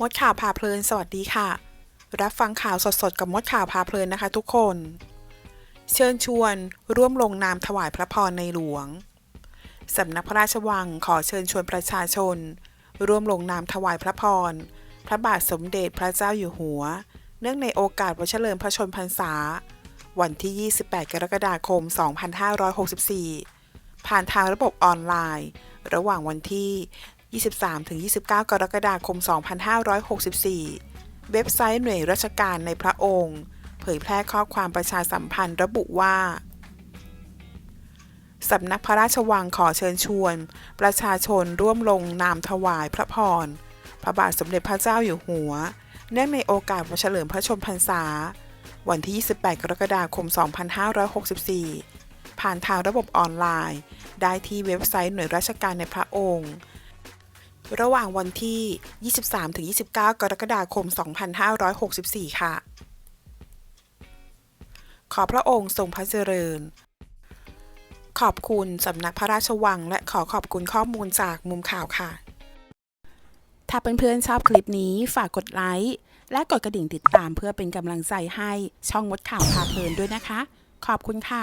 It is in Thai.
มดข่าวพาเพลิน สวัสดีค่ะ รับฟังข่าวสดๆ กับมดข่าวพาเพลินนะคะทุกคน เชิญชวนร่วมลงนามถวายพระพรในหลวง สำนักพระราชวังขอเชิญชวนประชาชน ร่วมลงนามถวายพระพร พระบาทสมเด็จพระเจ้าอยู่หัว เนื่องในโอกาสวันเฉลิมพระชนมพรรษา วันที่ 28 กรกฎาคม 2564 ผ่านทางระบบออนไลน์ ระหว่างวันที่ 23-29 กรกฎาคม 2564 เว็บไซต์หน่วยราชการในพระองค์ เผยแพร่ข้อความประชาสัมพันธ์ระบุว่าสำนักพระราชวังขอเชิญชวน ประชาชนร่วมลงนามถวายพระพร พระบาทสมเด็จพระเจ้าอยู่หัว เนื่องในโอกาสวันเฉลิมพระชนมพรรษา วันที่ 28 กรกฎาคม 2564 ผ่านทางระบบออนไลน์ ได้ที่เว็บไซต์หน่วยราชการในพระองค์ ระหว่างวันที่ 23-29 กรกฎาคม 2564 ค่ะ ขอพระองค์ทรงพระเจริญ ขอบคุณสำนักพระราชวัง และขอขอบคุณข้อมูลจากมุมข่าวค่ะ ถ้าเพื่อนๆชอบคลิปนี้ฝากกดไลค์ และกดกระดิ่งติดตามเพื่อเป็นกำลังใจให้ช่องมดข่าวพาเพลินด้วยนะคะ ขอบคุณค่ะ